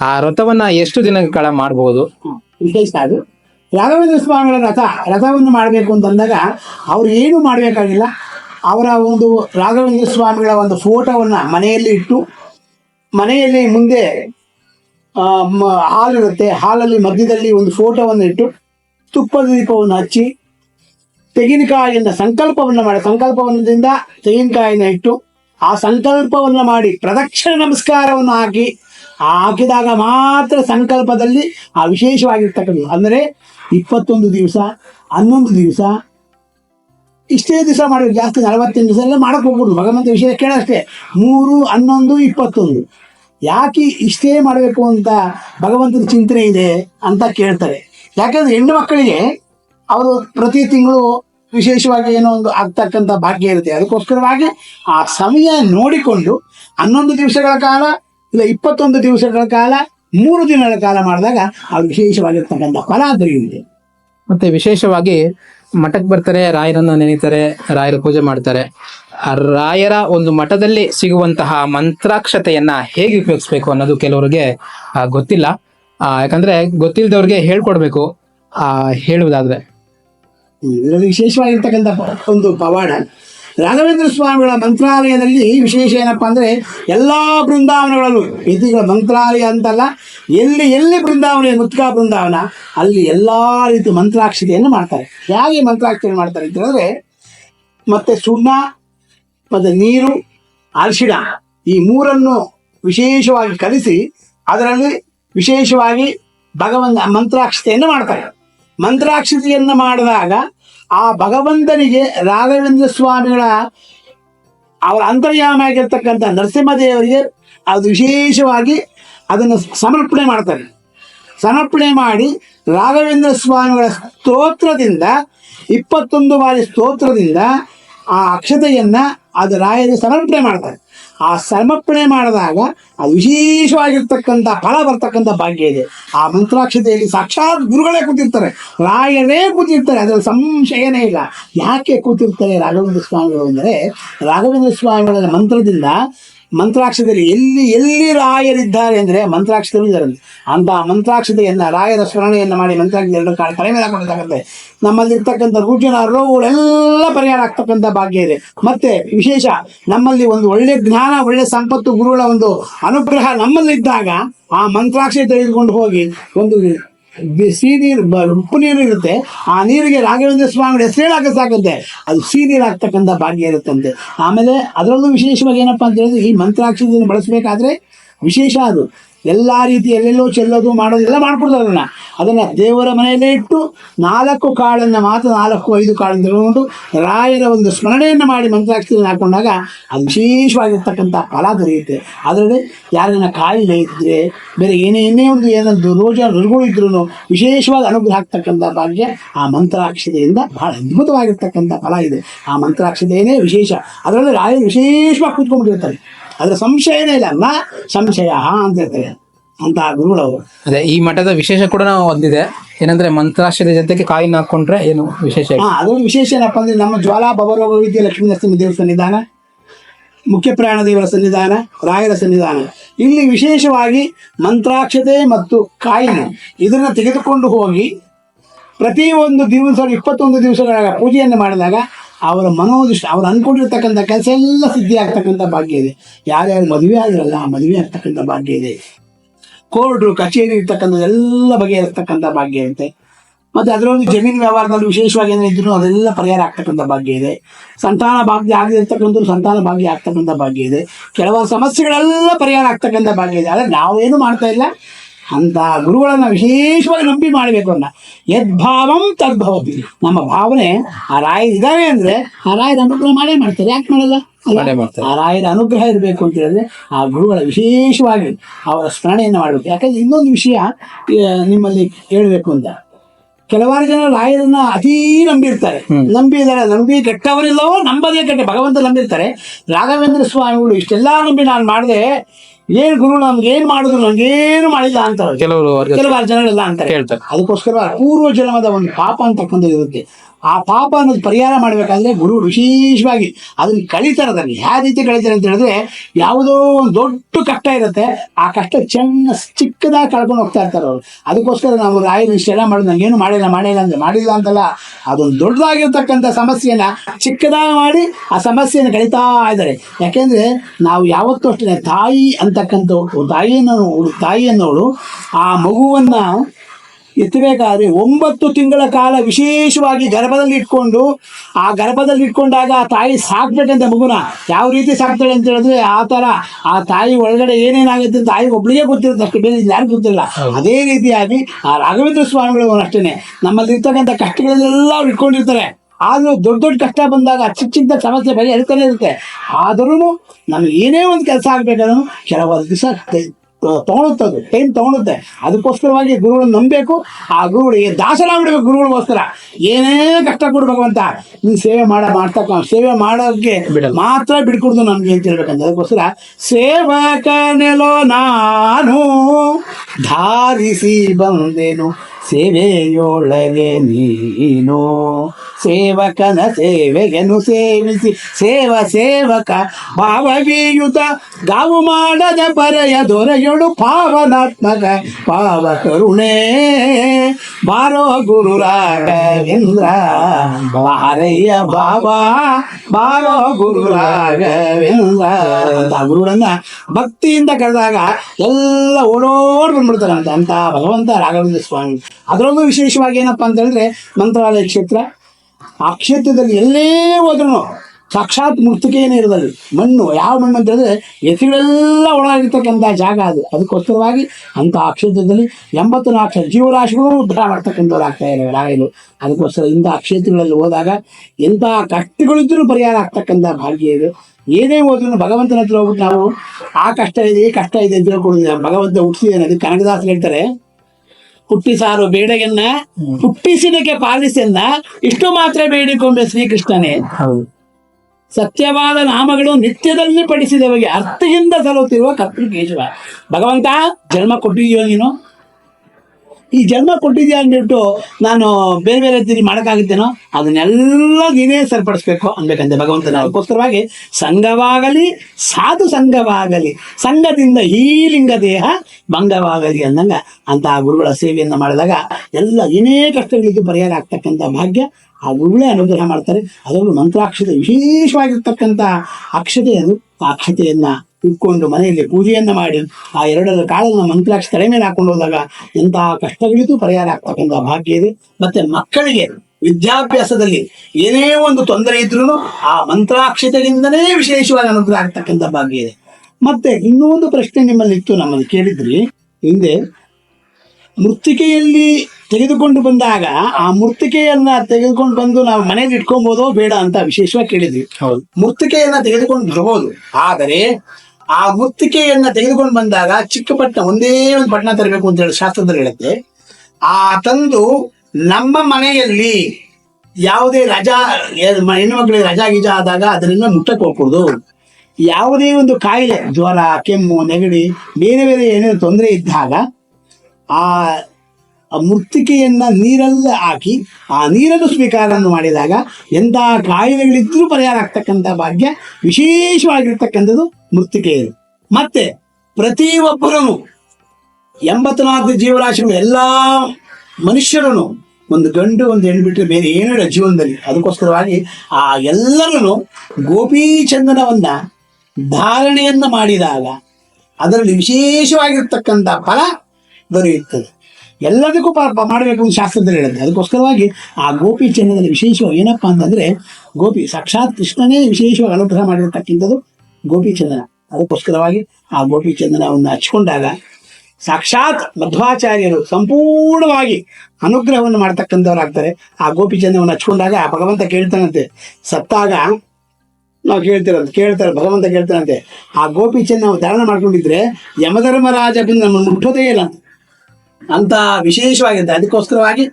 ಆ ವ್ರತವನ್ನು ಎಷ್ಟು ದಿನಗಳ ಮಾಡಬಹುದು ವಿಶೇಷ ಅದು. ರಾಘವೇಂದ್ರ ಸ್ವಾಮಿಗಳ ರಥ, ರಥವನ್ನು ಮಾಡಬೇಕು ಅಂತಂದಾಗ ಅವ್ರು ಏನು ಮಾಡಬೇಕಾಗಿಲ್ಲ. ಅವರ ಒಂದು ರಾಘವೇಂದ್ರ ಸ್ವಾಮಿಗಳ ಒಂದು ಫೋಟೋವನ್ನು ಮನೆಯಲ್ಲಿ ಇಟ್ಟು, ಮನೆಯಲ್ಲಿ ಮುಂದೆ ಹಾಲಿರುತ್ತೆ. ಹಾಲಲ್ಲಿ ಮಧ್ಯದಲ್ಲಿ ಒಂದು ಫೋಟೋವನ್ನು ಇಟ್ಟು ತುಪ್ಪದ ದೀಪವನ್ನು ಹಚ್ಚಿ ತೆಂಗಿನಕಾಯಿಯಿಂದ ಸಂಕಲ್ಪವನ್ನು ಮಾಡಿ ಸಂಕಲ್ಪವನ್ನದಿಂದ ತೆಂಗಿನಕಾಯಿನ ಇಟ್ಟು ಆ ಸಂಕಲ್ಪವನ್ನು ಮಾಡಿ ಪ್ರದಕ್ಷಿಣ ನಮಸ್ಕಾರವನ್ನು ಹಾಕಿ ಹಾಕಿದಾಗ ಮಾತ್ರ ಸಂಕಲ್ಪದಲ್ಲಿ ಆ ವಿಶೇಷವಾಗಿರ್ತಕ್ಕಂಥದ್ದು. ಅಂದರೆ ಇಪ್ಪತ್ತೊಂದು ದಿವಸ, ಹನ್ನೊಂದು ದಿವಸ, ಇಷ್ಟೇ ದಿವಸ ಮಾಡಬೇಕು ಜಾಸ್ತಿ ನಲವತ್ತೆಂಟು ದಿವಸ ಎಲ್ಲ ಮಾಡಕ್ಕೆ ಹೋಗ್ಬೋದು. ಭಗವಂತ ವಿಷಯ ಕೇಳಷ್ಟೇ. ಮೂರು, ಹನ್ನೊಂದು, ಇಪ್ಪತ್ತೊಂದು. ಯಾಕೆ ಇಷ್ಟೇ ಮಾಡಬೇಕು ಅಂತ ಭಗವಂತನ ಚಿಂತನೆ ಇದೆ ಅಂತ ಕೇಳ್ತಾರೆ. ಯಾಕಂದ್ರೆ ಹೆಣ್ಣು ಮಕ್ಕಳಿಗೆ ಅವರು ಪ್ರತಿ ತಿಂಗಳು ವಿಶೇಷವಾಗಿ ಏನೋ ಒಂದು ಆಗ್ತಕ್ಕಂಥ ಭಾಗ್ಯ ಇರುತ್ತೆ. ಅದಕ್ಕೋಸ್ಕರವಾಗಿ ಆ ಸಮಯ ನೋಡಿಕೊಂಡು ಹನ್ನೊಂದು ದಿವಸಗಳ ಕಾಲ ಇಲ್ಲ ಇಪ್ಪತ್ತೊಂದು ದಿವಸಗಳ ಕಾಲ ಮೂರು ದಿನಗಳ ಕಾಲ ಮಾಡಿದಾಗ ಆ ವಿಶೇಷವಾಗಿರ್ತಕ್ಕಂಥ ಫಲ ದೊರೆಯುತ್ತೆ ಮತ್ತೆ ವಿಶೇಷವಾಗಿ ಮಠಕ್ಕೆ ಬರ್ತಾರೆ ರಾಯರನ್ನ ನೆನೀತಾರೆ ರಾಯರ ಪೂಜೆ ಮಾಡ್ತಾರೆ. ಆ ರಾಯರ ಒಂದು ಮಠದಲ್ಲಿ ಸಿಗುವಂತಹ ಮಂತ್ರಾಕ್ಷತೆಯನ್ನ ಹೇಗೆ ಉಪಯೋಗಿಸ್ಬೇಕು ಅನ್ನೋದು ಕೆಲವರಿಗೆ ಆ, ಗೊತ್ತಿಲ್ಲ. ಯಾಕಂದ್ರೆ ಗೊತ್ತಿಲ್ಲದವ್ರಿಗೆ ಹೇಳ್ಕೊಡ್ಬೇಕು ಆ ಹೇಳುವುದಾದ್ರೆ. ವಿಶೇಷವಾಗಿರ್ತಕ್ಕಂಥ ಒಂದು ಪವಾಡ ರಾಘವೇಂದ್ರ ಸ್ವಾಮಿಗಳ ಮಂತ್ರಾಲಯದಲ್ಲಿ ವಿಶೇಷ ಏನಪ್ಪ ಅಂದರೆ ಎಲ್ಲ ಬೃಂದಾವನಗಳಲ್ಲೂ ಇತಿಗಳ ಮಂತ್ರಾಲಯ ಅಂತಲ್ಲ, ಎಲ್ಲಿ ಎಲ್ಲಿ ಬೃಂದಾವನ, ಮುತ್ಕಾ ಬೃಂದಾವನ, ಅಲ್ಲಿ ಎಲ್ಲ ರೀತಿ ಮಂತ್ರಾಕ್ಷತೆಯನ್ನು ಮಾಡ್ತಾರೆ. ಹೇಗೆ ಮಂತ್ರಾಕ್ಷತೆ ಮಾಡ್ತಾರೆ ಅಂತ ಹೇಳಿದ್ರೆ, ಮತ್ತೆ ಸುಣ್ಣ, ಮತ್ತು ನೀರು, ಅರಿಶಿಣ, ಈ ಮೂರನ್ನು ವಿಶೇಷವಾಗಿ ಕಲಿಸಿ ಅದರಲ್ಲಿ ವಿಶೇಷವಾಗಿ ಭಗವಂತ ಮಂತ್ರಾಕ್ಷತೆಯನ್ನು ಮಾಡ್ತಾರೆ. ಮಂತ್ರಾಕ್ಷತೆಯನ್ನು ಮಾಡಿದಾಗ ಆ ಭಗವಂತನಿಗೆ ರಾಘವೇಂದ್ರ ಸ್ವಾಮಿಗಳ ಅವರ ಅಂತರ್ಯಾಮ ಆಗಿರ್ತಕ್ಕಂಥ ನರಸಿಂಹದೇವರಿಗೆ ಅದು ವಿಶೇಷವಾಗಿ ಅದನ್ನು ಸಮರ್ಪಣೆ ಮಾಡ್ತಾರೆ. ಸಮರ್ಪಣೆ ಮಾಡಿ ರಾಘವೇಂದ್ರ ಸ್ವಾಮಿಗಳ ಸ್ತೋತ್ರದಿಂದ, ಇಪ್ಪತ್ತೊಂದು ಬಾರಿ ಸ್ತೋತ್ರದಿಂದ ಆ ಅಕ್ಷತೆಯನ್ನು ಅದು ರಾಯರಿಗೆ ಸಮರ್ಪಣೆ ಮಾಡ್ತಾರೆ. ಆ ಸಮರ್ಪಣೆ ಮಾಡಿದಾಗ ಅದು ವಿಶೇಷವಾಗಿರ್ತಕ್ಕಂಥ ಫಲ ಬರ್ತಕ್ಕಂಥ ಭಾಗ್ಯ ಇದೆ. ಆ ಮಂತ್ರಾಕ್ಷತೆಯಲ್ಲಿ ಸಾಕ್ಷಾತ್ ಗುರುಗಳೇ ಕೂತಿರ್ತಾರೆ. ರಾಯರೇ ಕೂತಿರ್ತಾರೆ. ಅದರಲ್ಲಿ ಸಂಶಯನೇ ಇಲ್ಲ. ಯಾಕೆ ಕೂತಿರ್ತಾರೆ ರಾಘವೇಂದ್ರ ಸ್ವಾಮಿಗಳು ಅಂದರೆ, ರಾಘವೇಂದ್ರ ಸ್ವಾಮಿಗಳ ಮಂತ್ರದಿಂದ ಮಂತ್ರಾಕ್ಷತೆಯಲ್ಲಿ ಎಲ್ಲಿ ಎಲ್ಲಿ ರಾಯರಿದ್ದಾರೆ ಅಂದರೆ ಮಂತ್ರಾಕ್ಷದಲ್ಲಿ ಇದ್ದಾರೆ ಅಂತ ಮಂತ್ರಾಕ್ಷತೆಯನ್ನು ರಾಯರ ಸ್ಮರಣೆಯನ್ನು ಮಾಡಿ ಮಂತ್ರಾಕ್ಷ ಎರಡು ಕಾಲ ತಲೆ ಮೇಲೆ ಹಾಕೊಂಡಿರ್ತಕ್ಕಂಥ ನಮ್ಮಲ್ಲಿ ಇರ್ತಕ್ಕಂಥ ರುಚಿನ ರೋಗಗಳೆಲ್ಲ ಪರಿಹಾರ ಆಗ್ತಕ್ಕಂಥ ಭಾಗ್ಯ ಇದೆ. ಮತ್ತೆ ವಿಶೇಷ, ನಮ್ಮಲ್ಲಿ ಒಂದು ಒಳ್ಳೆ ಜ್ಞಾನ, ಒಳ್ಳೆ ಸಂಪತ್ತು ಗುರುಗಳ ಒಂದು ಅನುಗ್ರಹ ನಮ್ಮಲ್ಲಿದ್ದಾಗ ಆ ಮಂತ್ರಾಕ್ಷತೆ ತೆಗೆದುಕೊಂಡು ಹೋಗಿ ಒಂದು ಬಿಸಿ ನೀರು ಉಪ್ಪು ನೀರು ಇರುತ್ತೆ ಆ ನೀರಿಗೆ ರಾಘವೇಂದ್ರ ಸ್ವಾಮಿ ಹೆಸರೇಳಾಕ ಸಾಕಂತೆ ಅದು ಸಿಹಿ ಆಗ್ತಕ್ಕಂಥ ಭಾಗ್ಯ ಇರುತ್ತಂತೆ ಆಮೇಲೆ ಅದರಲ್ಲೂ ವಿಶೇಷವಾಗಿ ಏನಪ್ಪಾ ಅಂತ ಹೇಳಿದ್ರೆ ಈ ಮಂತ್ರಾಕ್ಷರದನ್ನು ಬಳಸಬೇಕಾದ್ರೆ ವಿಶೇಷ ಅದು. ಎಲ್ಲ ರೀತಿ ಎಲ್ಲೆಲ್ಲೋ ಚೆಲ್ಲೋದು ಮಾಡೋದು ಎಲ್ಲ ಮಾಡ್ಕೊಡ್ತಾರೆ ಅದನ್ನು. ಅದನ್ನು ದೇವರ ಮನೆಯಲ್ಲೇ ಇಟ್ಟು ನಾಲ್ಕು ಕಾಳನ್ನು ಮಾತ್ರ ನಾಲ್ಕು ಐದು ಕಾಳನ್ನು ತಗೊಂಡು ರಾಯರ ಒಂದು ಸ್ಮರಣೆಯನ್ನು ಮಾಡಿ ಮಂತ್ರಾಕ್ಷತೆಯನ್ನು ಹಾಕೊಂಡಾಗ ಅದು ವಿಶೇಷವಾಗಿರ್ತಕ್ಕಂಥ ಫಲ ದೊರೆಯುತ್ತೆ. ಅದರಲ್ಲಿ ಯಾರನ್ನ ಕಾಯಿಲೆ ಇದ್ದರೆ ಬೇರೆ ಏನೇ ಏನೇ ಒಂದು ಏನಾದರೂ, ರೋಜ ರುಗಳು ಇದ್ರೂ ವಿಶೇಷವಾಗಿ ಅನುಗ್ರಹ ಆಗ್ತಕ್ಕಂಥ ಭಾಗ್ಯ ಆ ಮಂತ್ರಾಕ್ಷತೆಯಿಂದ ಬಹಳ ಅದ್ಭುತವಾಗಿರ್ತಕ್ಕಂಥ ಫಲ ಇದೆ. ಆ ಮಂತ್ರಾಕ್ಷತೆಯೇ ವಿಶೇಷ. ಅದರಲ್ಲಿ ರಾಯರು ವಿಶೇಷವಾಗಿ ಕೂತ್ಕೊಂಡ್ಬಿಟ್ಟಿರ್ತಾರೆ. ಅದರ ಸಂಶಯನೇ ಇಲ್ಲ. ನಾ ಸಂಶಯ ಅಂತ ಹೇಳ್ತಾರೆ ಅಂತ ಗುರುಗಳವರು ಅದೇ ಈ ಮಠದ ವಿಶೇಷ ಕೂಡ ನಾವು ಹೊಂದಿದೆ. ಏನಂದ್ರೆ ಮಂತ್ರಾಕ್ಷತೆ ಜೊತೆಗೆ ಕಾಯಿನ ಹಾಕೊಂಡ್ರೆ ಏನು ವಿಶೇಷ ಹಾ ಅದೊಂದು ವಿಶೇಷ ಏನಪ್ಪ ಅಂದ್ರೆ ನಮ್ಮ ಜ್ವಾಲಾ ಭವರೋಗ ವಿದ್ಯೆ ಲಕ್ಷ್ಮೀ ನರಸಿಂಹ ದೇವರ ಸನ್ನಿಧಾನ ಮುಖ್ಯ ಪ್ರಯಾಣ ದೇವರ ಸನ್ನಿಧಾನ ರಾಯರ ಸನ್ನಿಧಾನ. ಇಲ್ಲಿ ವಿಶೇಷವಾಗಿ ಮಂತ್ರಾಕ್ಷತೆ ಮತ್ತು ಕಾಯಿನ ಇದನ್ನ ತೆಗೆದುಕೊಂಡು ಹೋಗಿ ಪ್ರತಿ ಒಂದು ದಿವಸ ಇಪ್ಪತ್ತೊಂದು ದಿವಸಗಳ ಪೂಜೆಯನ್ನು ಮಾಡಿದಾಗ ಅವರ ಮನೋದೃಷ್ಟಿ, ಅವ್ರು ಅನ್ಕೊಂಡಿರ್ತಕ್ಕಂಥ ಕೆಲಸ ಎಲ್ಲ ಸಿದ್ಧಿ ಆಗ್ತಕ್ಕಂಥ ಭಾಗ್ಯ ಇದೆ. ಯಾರ್ಯಾರು ಮದುವೆ ಆದ್ರಲ್ಲ ಆ ಮದುವೆ ಆಗ್ತಕ್ಕಂಥ ಭಾಗ್ಯ ಇದೆ. ಕೋರ್ಟ್ರು ಕಚೇರಿ ಇರ್ತಕ್ಕಂಥ ಎಲ್ಲ ಬಗೆಯಿರ್ತಕ್ಕಂಥ ಭಾಗ್ಯ ಇರುತ್ತೆ ಮತ್ತೆ ಅದರೊಂದು ಜಮೀನು ವ್ಯವಹಾರದಲ್ಲಿ ವಿಶೇಷವಾಗಿ ಏನಿದ್ರು ಅದೆಲ್ಲ ಪರಿಹಾರ ಆಗ್ತಕ್ಕಂಥ ಭಾಗ್ಯ ಇದೆ. ಸಂತಾನ ಭಾಗ್ಯ ಆಗದಿರ್ತಕ್ಕಂಥ ಸಂತಾನ ಭಾಗ್ಯ ಆಗ್ತಕ್ಕಂಥ ಭಾಗ್ಯ ಇದೆ. ಕೆಲವೊಂದು ಸಮಸ್ಯೆಗಳೆಲ್ಲ ಪರಿಹಾರ ಆಗ್ತಕ್ಕಂಥ ಭಾಗ್ಯ ಇದೆ. ಆದರೆ ನಾವೇನು ಮಾಡ್ತಾ ಇಲ್ಲ. ಅಂತ ಗುರುಗಳನ್ನ ವಿಶೇಷವಾಗಿ ನಂಬಿ ಮಾಡಬೇಕು ಅಂತ. ಯದ್ಭಾವಂ ತದ್ಭವತಿ ನಮ್ಮ ಭಾವನೆ ಆ ರಾಯರು ಇದ್ದಾವೆ ಅಂದ್ರೆ ಆ ರಾಯರ ಅನುಗ್ರಹ ಮಾಡೇ ಮಾಡ್ತಾರೆ. ಯಾಕೆ ಮಾಡಲ್ಲ. ಆ ರಾಯರ ಅನುಗ್ರಹ ಇರಬೇಕು ಅಂತ ಹೇಳಿದ್ರೆ ಆ ಗುರುಗಳ ವಿಶೇಷವಾಗಿ ಅವರ ಸ್ಮರಣೆಯನ್ನು ಮಾಡಬೇಕು. ಯಾಕಂದ್ರೆ ಇನ್ನೊಂದು ವಿಷಯ ನಿಮ್ಮಲ್ಲಿ ಹೇಳಬೇಕು ಅಂತ. ಕೆಲವಾರು ಜನ ರಾಯರನ್ನ ಅತೀ ನಂಬಿರ್ತಾರೆ. ನಂಬಿದ್ದಾರೆ ನಂಬಿ ಕೆಟ್ಟವರಿಲ್ಲವೋ ನಂಬದೇ ಕೆಟ್ಟ. ಭಗವಂತ ನಂಬಿರ್ತಾರೆ. ರಾಘವೇಂದ್ರ ಸ್ವಾಮಿಗಳು ಇಷ್ಟೆಲ್ಲ ನಂಬಿ ನಾನು ಮಾಡಿದೆ ಏನ್ ಗುರು ನಮ್ಗೆ ಏನ್ ಮಾಡಿದ್ರು ನಂಗೇನು ಮಾಡಿಲ್ಲ ಅಂತಾರೆ ಕೆಲವರು ಕೆಲವಾರು ಜನರೆಲ್ಲ ಅಂತಾರೆ. ಹೇಳ್ತಾರೆ ಅದಕ್ಕೋಸ್ಕರ ಪೂರ್ವ ಜನ್ಮದ ಒಂದು ಪಾಪ ಅಂತಕ್ಕಂಥದ್ದು ಇರುತ್ತೆ ಆ ಪಾಪ ಅನ್ನೋದು ಪರಿಹಾರ ಮಾಡಬೇಕಾದ್ರೆ ಗುರು ವಿಶೇಷವಾಗಿ ಅದನ್ನ ಕಳೀತಾರೆ ಅದನ್ನು ಯಾವ ರೀತಿ ಕಳೀತಾರೆ ಅಂತ ಹೇಳಿದ್ರೆ ಯಾವುದೋ ಒಂದು ದೊಡ್ಡ ಕಷ್ಟ ಇರುತ್ತೆ ಆ ಕಷ್ಟ ಚೆನ್ನ ಚಿಕ್ಕದಾಗಿ ಕಳ್ಕೊಂಡು ಹೋಗ್ತಾ ಇರ್ತಾರೆ ಅವರು. ಅದಕ್ಕೋಸ್ಕರ ನಾವು ರಾಯರು ಇಷ್ಟೆಲ್ಲ ಮಾಡೋದು ನಂಗೇನು ಮಾಡಿಲ್ಲ ಮಾಡಿಲ್ಲ ಅಂದ್ರೆ ಮಾಡಿಲ್ಲ ಅಂತಲ್ಲ ಅದೊಂದು ದೊಡ್ಡದಾಗಿರ್ತಕ್ಕಂಥ ಸಮಸ್ಯೆನ ಚಿಕ್ಕದಾಗಿ ಮಾಡಿ ಆ ಸಮಸ್ಯೆಯನ್ನು ಕಳೀತಾ ಇದ್ದಾರೆ. ಯಾಕೆಂದ್ರೆ ನಾವು ಯಾವತ್ತೂ ಅಷ್ಟೇ ತಾಯಿ ಅಂತಕ್ಕಂಥ ತಾಯಿಯನ್ನು ತಾಯಿಯನ್ನೋಳು ಆ ಮಗುವನ್ನು ಎತ್ತಬೇಕಾದ್ರೆ ಒಂಬತ್ತು ತಿಂಗಳ ಕಾಲ ವಿಶೇಷವಾಗಿ ಗರ್ಭದಲ್ಲಿ ಇಟ್ಕೊಂಡು, ಆ ಗರ್ಭದಲ್ಲಿ ಇಟ್ಕೊಂಡಾಗ ಆ ತಾಯಿ ಸಾಕ್ಬೇಕಂತೆ ಮಗುನ. ಯಾವ ರೀತಿ ಸಾಕ್ತಾಳೆ ಅಂತ ಹೇಳಿದ್ರೆ ಆ ಥರ ಆ ತಾಯಿ ಒಳಗಡೆ ಏನೇನಾಗುತ್ತೆ ಅಂತ ತಾಯಿಗೆ ಒಬ್ಬಳಿಗೆ ಗೊತ್ತಿರುತ್ತೆ, ಅಷ್ಟು ಬೇರೆ ಯಾರಿಗೂ ಗೊತ್ತಿಲ್ಲ. ಅದೇ ರೀತಿಯಾಗಿ ಆ ರಾಘವೇಂದ್ರ ಸ್ವಾಮಿಗಳು ಅಷ್ಟೇ ನಮ್ಮಲ್ಲಿ ಇರ್ತಕ್ಕಂಥ ಕಷ್ಟಗಳನ್ನೆಲ್ಲ ಇಟ್ಕೊಂಡಿರ್ತಾರೆ. ಆದರೂ ದೊಡ್ಡ ದೊಡ್ಡ ಕಷ್ಟ ಬಂದಾಗ ಚಿಕ್ಕ ಚಿಕ್ಕ ಸಮಸ್ಯೆ ಬರೀ ಹೇಳ್ತಾನೆ ಇರುತ್ತೆ? ಆದರೂ ನಮ್ಗೆ ಏನೇ ಒಂದು ಕೆಲಸ ಆಗಬೇಕಾದ್ರೂ ಕೆಲವೊಂದು ದಿವಸ ತಗೊಳುತ್ತೆ ಅದು. ಟೈಮ್ ತೊಗೊಳುತ್ತೆ? ಅದಕ್ಕೋಸ್ಕರವಾಗಿ ಗುರುಗಳನ್ನ ನಂಬಬೇಕು. ಆ ಗುರುಗಳಿಗೆ ದಾಸರಾಗ್ಬಿಡ್ಬೇಕು ಗುರುಗಳಿಗೋಸ್ಕರ. ಏನೇ ಕಷ್ಟ ಕೊಡ್ಬೇಕು ಅಂತ. ನೀನು ಸೇವೆ ಮಾಡ ಮಾಡ್ತಕ್ಕ ಸೇವೆ ಮಾಡೋಕ್ಕೆ ಮಾತ್ರ ಬಿಡ್ಕೊಡ್ದು ನಮ್ಗೆ ಅಂತ ಹೇಳ್ಬೇಕಂತ ಅದಕ್ಕೋಸ್ಕರ ಸೇವಕನೆಲೋ ನಾನು ಧಾರಿಸಿ ಬಂದೆನು? ಸೇವೆಯೊಳಗೆ ನೀನು ಸೇವಕನ ಸೇವೆಯನ್ನು ಸೇವಿಸಿ, ಸೇವ ಸೇವಕ ಭಾವವೀಯುತ ಗಾವು ಮಾಡದ ಪರಯ ದೊರೆಯೊಳು ಪಾವನಾತ್ಮಕ ಪಾವ ಕರುಣೆ. ಬಾರೋ ಗುರು ರಾಘವೇಂದ್ರ ಬಾರಯ್ಯ ಬಾಬಾ, ಬಾರೋ ಗುರು ರಾಘವೇಂದ್ರ. ಅಂತ ಗುರುಗಳನ್ನ ಭಕ್ತಿಯಿಂದ ಕರೆದಾಗ ಎಲ್ಲ ಓಡೋಡ್ ಬಂದ್ಬಿಡ್ತಾರೆ ಅಂತ ಭಗವಂತ ರಾಘವೇಂದ್ರ ಸ್ವಾಮಿ. ಅದರಲ್ಲೂ ವಿಶೇಷವಾಗಿ ಏನಪ್ಪ ಅಂತ ಹೇಳಿದ್ರೆ ಮಂತ್ರಾಲಯ ಕ್ಷೇತ್ರ, ಆ ಕ್ಷೇತ್ರದಲ್ಲಿ ಎಲ್ಲೇ ಹೋದ್ರು ಸಾಕ್ಷಾತ್ ಮೃತಿಕೆಯೇ ಇರೋದಲ್ಲಿ ಮಣ್ಣು, ಯಾವ ಮಣ್ಣು ಅಂತ ಹೇಳಿದ್ರೆ ಎಸಿಗಳೆಲ್ಲ ಒಳಗಿರ್ತಕ್ಕಂಥ ಜಾಗ ಅದು. ಅದಕ್ಕೋಸ್ಕರವಾಗಿ ಅಂಥ ಆ ಕ್ಷೇತ್ರದಲ್ಲಿ ಎಂಬತ್ತು ನಾಲ್ಕು ಜೀವರಾಶಿಗಳು ಉದ್ಧಾರ ಮಾಡ್ತಕ್ಕಂಥವ್ರು ಆಗ್ತಾ ಇದ್ದಾರೆ ರಾಯರು. ಅದಕ್ಕೋಸ್ಕರ ಇಂಥ ಕ್ಷೇತ್ರಗಳಲ್ಲಿ ಹೋದಾಗ ಎಂಥ ಕಷ್ಟಗಳಿದ್ರೂ ಪರಿಹಾರ ಆಗ್ತಕ್ಕಂಥ ಭಾಗ್ಯ ಇದು. ಏನೇ ಹೋದ್ರು ಭಗವಂತನ ಹತ್ರ ಹೋಗ್ಬಿಟ್ಟು ನಾವು, ಆ ಕಷ್ಟ ಇದೆ, ಈ ಕಷ್ಟ ಇದೆ ಅಂತ ಹೇಳ್ಕೊಡೋದು. ಭಗವಂತ ಹುಟ್ಟಿಸಿದ್ದಾನೆ. ಅದಕ್ಕೆ ಕನಕದಾಸರು ಹೇಳ್ತಾರೆ ಹುಟ್ಟಿ ಸಾರು ಬೇಡಗೆನ್ನ ಹುಟ್ಟಿಸಿದಕ್ಕೆ ಪಾಲಿಸೆನ್ನ ಇಷ್ಟು ಮಾತ್ರ ಬೇಡಿಕೊಂಬೆ ಶ್ರೀಕೃಷ್ಣನೇ. ಸತ್ಯವಾದ ನಾಮಗಳು ನಿತ್ಯದಲ್ಲಿ ಪಡಿಸಿದವರಿಗೆ ಅರ್ಥದಿಂದ ಸಲುತ್ತಿರುವ ಕರ್ತೃ ಕೇಶವ ಭಗವಂತ ಜನ್ಮ ಕೊಟ್ಟಿದೆಯೋ ನೀನು? ಈ ಜನ್ಮ ಕೊಟ್ಟಿದ್ಯಾ ಅಂದ್ಬಿಟ್ಟು ನಾನು ಬೇರೆ ಬೇರೆ ರೀತಿ ಮಾಡೋಕ್ಕಾಗುತ್ತೇನೋ ಅದನ್ನೆಲ್ಲ ನೀನೇ ಸರಿಪಡಿಸ್ಬೇಕು ಅನ್ಬೇಕಂತೆ ಭಗವಂತನ ಅದಕ್ಕೋಸ್ಕರವಾಗಿ ಸಂಘವಾಗಲಿ ಸಾಧು ಸಂಘವಾಗಲಿ ಸಂಘದಿಂದ ಈ ಲಿಂಗ ದೇಹ ಭಂಗವಾಗಲಿ ಅಂದಂಗ ಅಂತಹ ಗುರುಗಳ ಸೇವೆಯನ್ನು ಮಾಡಿದಾಗ ಎಲ್ಲ ಏನೇ ಕಷ್ಟಗಳಿಗೆ ಪರಿಹಾರ ಆಗ್ತಕ್ಕಂಥ ಭಾಗ್ಯ ಆ ಗುರುಗಳೇ ಅನುಗ್ರಹ ಮಾಡ್ತಾರೆ. ಅದರಲ್ಲೂ ಮಂತ್ರಾಕ್ಷತೆ ವಿಶೇಷವಾಗಿರ್ತಕ್ಕಂಥ ಅಕ್ಷತೆ ಅದು ಆ ಅಕ್ಷತೆಯನ್ನ ಇಟ್ಕೊಂಡು ಮನೆಯಲ್ಲಿ ಪೂಜೆಯನ್ನ ಮಾಡಿ ಆ ಎರಡರ ಕಾಲನ್ನು ಮಂತ್ರಾಕ್ಷ ತಲೆ ಮೇಲೆ ಹಾಕೊಂಡು ಹೋದಾಗ ಎಂತಹ ಕಷ್ಟಗಳಿಗೂ ಪರಿಹಾರ ಆಗ್ತಕ್ಕಂಥ ಭಾಗ್ಯ ಇದೆ. ಮತ್ತೆ ಮಕ್ಕಳಿಗೆ ವಿದ್ಯಾಭ್ಯಾಸದಲ್ಲಿ ಏನೇ ಒಂದು ತೊಂದರೆ ಇದ್ರೂ ಆ ಮಂತ್ರಾಕ್ಷತೆಯಿಂದನೇ ವಿಶೇಷವಾಗಿ ಅನುಗ್ರಹ ಆಗ್ತಕ್ಕಂಥ ಭಾಗ್ಯ ಇದೆ. ಮತ್ತೆ ಇನ್ನೊಂದು ಒಂದು ಪ್ರಶ್ನೆ ನಿಮ್ಮಲ್ಲಿ ಇತ್ತು ನಮ್ಮಲ್ಲಿ ಕೇಳಿದ್ರಿ. ಹಿಂದೆ ಮೃತ್ತಿಕೆಯಲ್ಲಿ ತೆಗೆದುಕೊಂಡು ಬಂದಾಗ ಆ ಮೃತ್ತಿಕೆಯನ್ನ ತೆಗೆದುಕೊಂಡು ಬಂದು ನಾವು ಮನೇಲಿ ಇಟ್ಕೊಬಹುದು ಬೇಡ ಅಂತ ವಿಶೇಷವಾಗಿ ಕೇಳಿದ್ವಿ ಹೌದು. ಮೃತ್ತಿಕೆಯನ್ನ ತೆಗೆದುಕೊಂಡು ಬರ್ಬೋದು ಆದರೆ ಆ ಮೃತ್ತಿಕೆಯನ್ನ ತೆಗೆದುಕೊಂಡು ಬಂದಾಗ ಚಿಕ್ಕ ಪಟ್ಟಣ ಒಂದೇ ಒಂದು ಪಟ್ಟಣ ತರಬೇಕು ಅಂತ ಹೇಳಿ ಶಾಸ್ತ್ರದಲ್ಲಿ ಹೇಳುತ್ತೆ. ಆ ತಂದು ನಮ್ಮ ಮನೆಯಲ್ಲಿ ಯಾವುದೇ ರಜಾ ಹೆಣ್ಣುಮಕ್ಳಿಗೆ ರಜಾ ಗಿಜ ಆದಾಗ ಅದರಿಂದ ಮುಟ್ಟಕ್ಕೆ ಹೋಗ್ಕೊಡ್ದು ಯಾವುದೇ ಒಂದು ಕಾಯಿಲೆ, ಜ್ವರ, ಕೆಮ್ಮು, ನೆಗಡಿ, ಬೇರೆ ಬೇರೆ ಏನೇನು ತೊಂದರೆ ಇದ್ದಾಗ ಆ ಆ ಮೃತ್ತಿಕೆಯನ್ನ ನೀರಲ್ಲಿ ಹಾಕಿ ಆ ನೀರನ್ನು ಸ್ವೀಕಾರವನ್ನು ಮಾಡಿದಾಗ ಎಂಥ ಕಾಯಿಲೆಗಳಿದ್ರೂ ಪರಿಹಾರ ಆಗ್ತಕ್ಕಂಥ ಭಾಗ್ಯ ವಿಶೇಷವಾಗಿರ್ತಕ್ಕಂಥದ್ದು ಮೃತ್ತಿಕೆಯರು ಮತ್ತೆ ಪ್ರತಿಯೊಬ್ಬರೂ ಎಂಬತ್ನಾಲ್ಕು ಜೀವರಾಶಿಗಳು ಎಲ್ಲ ಮನುಷ್ಯರನ್ನು ಒಂದು ಗಂಡು, ಒಂದು ಹೆಣ್ಣು ಬಿಟ್ಟರೆ ಬೇರೆ ಏನು ಇಲ್ಲ ಜೀವನದಲ್ಲಿ. ಅದಕ್ಕೋಸ್ಕರವಾಗಿ ಆ ಎಲ್ಲರನ್ನು ಗೋಪೀಚಂದನವನ್ನ ಧಾರಣೆಯನ್ನ ಮಾಡಿದಾಗ ಅದರಲ್ಲಿ ವಿಶೇಷವಾಗಿರ್ತಕ್ಕಂಥ ಫಲ ದೊರೆಯುತ್ತದೆ. ಎಲ್ಲದಕ್ಕೂ ಮಾಡಬೇಕು ಅಂತ ಶಾಸ್ತ್ರದಲ್ಲಿ ಹೇಳುತ್ತೆ ಅದಕ್ಕೋಸ್ಕರವಾಗಿ ಆ ಗೋಪಿ ಚಂದನದಲ್ಲಿ ವಿಶೇಷವಾಗಿ ಏನಪ್ಪಾ ಅಂತಂದ್ರೆ ಗೋಪಿ, ಸಾಕ್ಷಾತ್ ಕೃಷ್ಣನೇ ವಿಶೇಷವಾಗಿ ಅನುಗ್ರಹ ಮಾಡಿರ್ತಕ್ಕಂಥದ್ದು ಗೋಪಿ ಚಂದನ ಅದಕ್ಕೋಸ್ಕರವಾಗಿ ಆ ಗೋಪಿಚಂದನವನ್ನು ಹಚ್ಕೊಂಡಾಗ ಸಾಕ್ಷಾತ್ ಮಧ್ವಾಚಾರ್ಯರು ಸಂಪೂರ್ಣವಾಗಿ ಅನುಗ್ರಹವನ್ನು ಮಾಡ್ತಕ್ಕಂಥವ್ರಾಗ್ತಾರೆ. ಆ ಗೋಪಿಚಂದನವನ್ನು ಹಚ್ಕೊಂಡಾಗ ಆ ಭಗವಂತ ಕೇಳ್ತಾನಂತೆ. ಸತ್ತಾಗ ನಾವು ಕೇಳ್ತಿರೋದು, ಕೇಳ್ತಾರೆ, ಭಗವಂತ ಕೇಳ್ತಾನಂತೆ. ಆ ಗೋಪಿಚಂದ ನಾವು ಧಾರಣ ಮಾಡ್ಕೊಂಡಿದ್ರೆ ಯಮಧರ್ಮರಾಜ ಬಂದು ನಮ್ಮನ್ನು ಮುಟ್ಟೋದೇ ಇಲ್ಲ ಅಂತ. ವಿಶೇಷವಾಗಿದೆ ಅದಕ್ಕೋಸ್ಕರವಾಗಿ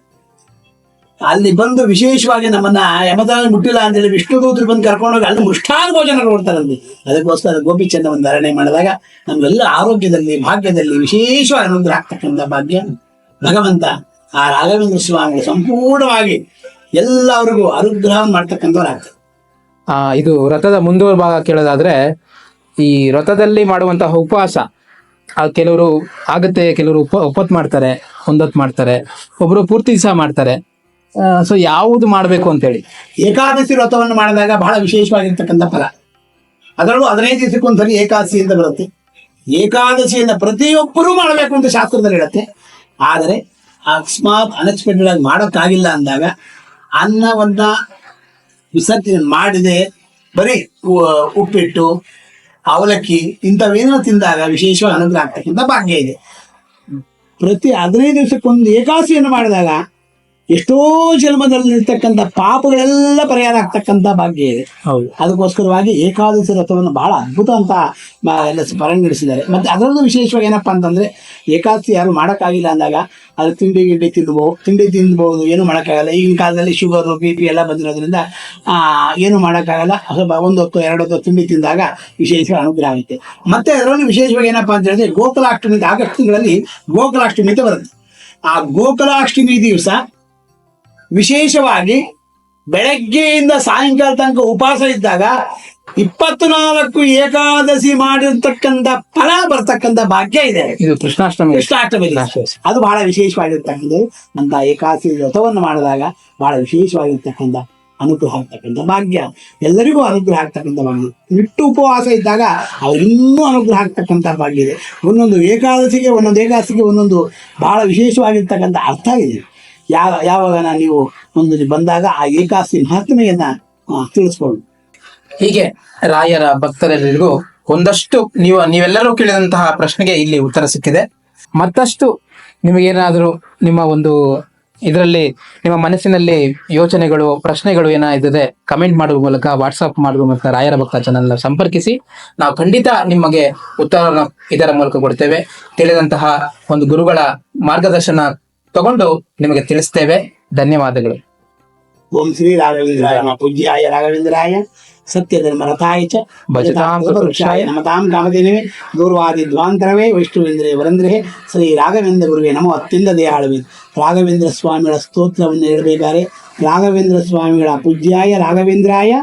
ಅಲ್ಲಿ ಬಂದು ವಿಶೇಷವಾಗಿ ನಮ್ಮನ್ನ ಯಮದಾನ ಮುಟ್ಟಿಲ್ಲ ವಿಷ್ಣು ದೂತರು ಬಂದು ಕರ್ಕೊಂಡೋಗಿ ಅಲ್ಲಿ ಮೃಷ್ಟಾನ ಭೋಜನ ಅಲ್ಲಿ. ಅದಕ್ಕೋಸ್ಕರ ಗೋಪಿ ಚಂದವನ್ನು ಧಾರಣೆ ಮಾಡಿದಾಗ ನಮ್ಗೆಲ್ಲ ಆರೋಗ್ಯದಲ್ಲಿ ಭಾಗ್ಯದಲ್ಲಿ ವಿಶೇಷವಾಗಿ ಅನುಗ್ರಹ ಆಗ್ತಕ್ಕಂಥ ಭಾಗ್ಯ ಭಗವಂತ. ಆ ರಾಘವೇಂದ್ರ ಸ್ವಾಮಿಗಳು ಸಂಪೂರ್ಣವಾಗಿ ಎಲ್ಲರಿಗೂ ಅನುಗ್ರಹವನ್ನು ಮಾಡ್ತಕ್ಕಂಥವ್ರಾಗ್ತದೆ ಆ, ಇದು ರಥದ ಮುಂದುವರ ಭಾಗ ಕೇಳೋದಾದ್ರೆ ಈ ರಥದಲ್ಲಿ ಮಾಡುವಂತಹ ಉಪವಾಸ ಕೆಲವರು ಆಗುತ್ತೆ ಕೆಲವರು ಉಪ ಒಪ್ಪತ್ತು ಮಾಡ್ತಾರೆ ಒಂದೊತ್ತು ಮಾಡ್ತಾರೆ ಒಬ್ರು ಪೂರ್ತಿ ದಿವಸ ಮಾಡ್ತಾರೆ. ಸೊ ಯಾವುದು ಮಾಡಬೇಕು ಅಂತೇಳಿ. ಏಕಾದಶಿ ವ್ರತವನ್ನು ಮಾಡಿದಾಗ ಬಹಳ ವಿಶೇಷವಾಗಿರ್ತಕ್ಕಂಥ ಫಲ. ಅದರಲ್ಲೂ ಹದಿನೈದು ದಿವಸಕ್ಕೊಂದ್ಸರಿ ಏಕಾದಶಿ ಅಂತ ಬರುತ್ತೆ. ಏಕಾದಶಿಯಿಂದ ಪ್ರತಿಯೊಬ್ಬರೂ ಮಾಡಬೇಕು ಅಂತ ಶಾಸ್ತ್ರದಲ್ಲಿ ಹೇಳುತ್ತೆ. ಆದರೆ ಅಕಸ್ಮಾತ್ ಅನ್ಎಕ್ಸ್ಪೆಕ್ಟೆಡ್ ಆಗಿ ಮಾಡೋಕ್ಕಾಗಿಲ್ಲ ಅಂದಾಗ ಅನ್ನವನ್ನ ವಿಸರ್ಜನೆ ಮಾಡಿದೆ ಬರೀ ಉಪ್ಪಿಟ್ಟು, ಅವಲಕ್ಕಿ ಇಂಥವೇನೋ ತಿಂದಾಗ ವಿಶೇಷವಾಗಿ ಅನುಗ್ರಹ ಆಗ್ತಕ್ಕಂಥ ಭಾಗ್ಯ ಇದೆ. ಪ್ರತಿ ಹದಿನೈದು ದಿವಸಕ್ಕೊಂದು ಏಕಾದಶಿಯನ್ನು ಮಾಡಿದಾಗ ಎಷ್ಟೋ ಜನ್ಮದಲ್ಲಿರ್ತಕ್ಕಂಥ ಪಾಪಗಳೆಲ್ಲ ಪರಿಹಾರ ಆಗ್ತಕ್ಕಂಥ ಭಾಗ್ಯ ಇದೆ. ಹೌದು. ಅದಕ್ಕೋಸ್ಕರವಾಗಿ ಏಕಾದಶಿ ರಥವನ್ನು ಬಹಳ ಅದ್ಭುತ ಅಂತ ಎಲ್ಲ ಪರಿಗಣಿಸಿದ್ದಾರೆ ಮತ್ತೆ ಅದರಲ್ಲೂ ವಿಶೇಷವಾಗಿ ಏನಪ್ಪ ಅಂತಂದರೆ ಏಕಾದಶಿ ಯಾರು ಮಾಡೋಕ್ಕಾಗಿಲ್ಲ ಅಂದಾಗ ಅದು ತಿಂಡಿ ಗಿಂಡಿ ತಿನ್ಬೋದು ತಿಂಡಿ ತಿನ್ಬೋದು ಏನು ಮಾಡೋಕ್ಕಾಗಲ್ಲ. ಈಗಿನ ಕಾಲದಲ್ಲಿ ಶುಗರು ಬಿ ಪಿ ಎಲ್ಲ ಬಂದಿರೋದ್ರಿಂದ ಆ, ಏನು ಮಾಡೋಕ್ಕಾಗಲ್ಲ. ಸ್ವಲ್ಪ ಒಂದು ಹೊತ್ತು ಎರಡು ಹೊತ್ತು ತಿಂಡಿ ತಿಂದಾಗ ವಿಶೇಷ ಅನುಗ್ರಹ ಆಗುತ್ತೆ. ಮತ್ತೆ ಅದರಲ್ಲೂ ವಿಶೇಷವಾಗಿ ಏನಪ್ಪ ಅಂತ ಹೇಳಿದ್ರೆ ಗೋಕುಲಾಷ್ಟಮಿ ಆಗಸ್ಟ್ ತಿಂಗಳಲ್ಲಿ ಗೋಕುಲಾಷ್ಟಮಿ ಅಂತ ಬರುತ್ತೆ. ಆ ಗೋಕುಲಾಷ್ಟಮಿ ದಿವಸ ವಿಶೇಷವಾಗಿ ಬೆಳಗ್ಗೆಯಿಂದ ಸಾಯಂಕಾಲ ತನಕ ಉಪವಾಸ ಇದ್ದಾಗ ಇಪ್ಪತ್ತು ನಾಲ್ಕು ಏಕಾದಶಿ ಮಾಡಿರ್ತಕ್ಕಂಥ ಫಲ ಬರ್ತಕ್ಕಂಥ ಭಾಗ್ಯ ಇದೆ. ಇದು ಕೃಷ್ಣಾಷ್ಟಮಿ. ಕೃಷ್ಣಾಷ್ಟಮಿ. ಅದು ಬಹಳ ವಿಶೇಷವಾಗಿರ್ತಕ್ಕಂಥ ಅಂತ ಏಕಾದಶಿ ವ್ರತವನ್ನು ಮಾಡಿದಾಗ ಬಹಳ ವಿಶೇಷವಾಗಿರ್ತಕ್ಕಂಥ ಅನುಗ್ರಹ ಆಗ್ತಕ್ಕಂಥ ಭಾಗ್ಯ. ಎಲ್ಲರಿಗೂ ಅನುಗ್ರಹ ಆಗ್ತಕ್ಕಂಥ ಭಾಗ್ಯ. ಇಟ್ಟು ಉಪವಾಸ ಇದ್ದಾಗ ಅವರಿನ್ನೂ ಅನುಗ್ರಹ ಆಗ್ತಕ್ಕಂಥ ಭಾಗ್ಯ ಇದೆ. ಒಂದೊಂದು ಏಕಾದಶಿಗೆ ಒಂದೊಂದು ಏಕಾದಶಿಗೆ ಒಂದೊಂದು ಬಹಳ ವಿಶೇಷವಾಗಿರ್ತಕ್ಕಂಥ ಅರ್ಥ ಇದೆ. ಯಾವ, ಯಾವಾಗ ನೀವು ಒಂದು ಬಂದಾಗ ಆ ಏಕಾಸಿ ಮಹಾತ್ಮೆಯನ್ನ ತಿಳಿಸ್ಕೊಂಡು ಹೀಗೆ ರಾಯರ ಭಕ್ತರೆಲ್ಲರಿಗೂ ಒಂದಷ್ಟು ನೀವು, ನೀವೆಲ್ಲರೂ ಕೇಳಿದಂತಹ ಪ್ರಶ್ನೆಗೆ ಇಲ್ಲಿ ಉತ್ತರ ಸಿಕ್ಕಿದೆ. ಮತ್ತಷ್ಟು ನಿಮಗೇನಾದರೂ ನಿಮ್ಮ ಒಂದು ಇದರಲ್ಲಿ ನಿಮ್ಮ ಮನಸ್ಸಿನಲ್ಲಿ ಯೋಚನೆಗಳು, ಪ್ರಶ್ನೆಗಳು ಏನಾಗಿದೆ ಕಮೆಂಟ್ ಮಾಡುವ ಮೂಲಕ ವಾಟ್ಸಪ್ ಮಾಡುವ ಮೂಲಕ ರಾಯರ ಭಕ್ತ ಚಾನಲ್ನ ಸಂಪರ್ಕಿಸಿ. ನಾವು ಖಂಡಿತ ನಿಮಗೆ ಉತ್ತರವನ್ನು ಇದರ ಮೂಲಕ ಕೊಡ್ತೇವೆ. ತಿಳಿದಂತಹ ಒಂದು ಗುರುಗಳ ಮಾರ್ಗದರ್ಶನ ತಗೊಂಡು ನಿಮಗೆ ತಿಳಿಸ್ತೇವೆ. ಧನ್ಯವಾದಗಳು. ಓಂ ಶ್ರೀ ರಾಘವೇಂದ್ರಾಯ ಪೂಜ್ಯಾಯ ರಾಘವೇಂದ್ರಾಯ ಸತ್ಯಧರ್ಮ ರಥಾಯ ಚ ಭಜತಾಂ ವೃಕ್ಷಾಯ ನಮತಾಂ ಕಾಮಧೇನವೇ ದೂರ್ವಾದಿ ದ್ವಾಂತರವೇ ವೈಷ್ಣವೇಂದ್ರೇ ವರಂದ್ರೇ ಶ್ರೀ ರಾಘವೇಂದ್ರ ಗುರುವೇ ನಮೋ ಅತ್ಯಂತ ದೇಹಾಳವೇ ರಾಘವೇಂದ್ರ ಸ್ವಾಮಿಗಳ ಸ್ತೋತ್ರವನ್ನು ಹೇಳಬೇಕಾರೆ ರಾಘವೇಂದ್ರ ಸ್ವಾಮಿಗಳ ಪೂಜ್ಯಾಯ ರಾಘವೇಂದ್ರಾಯ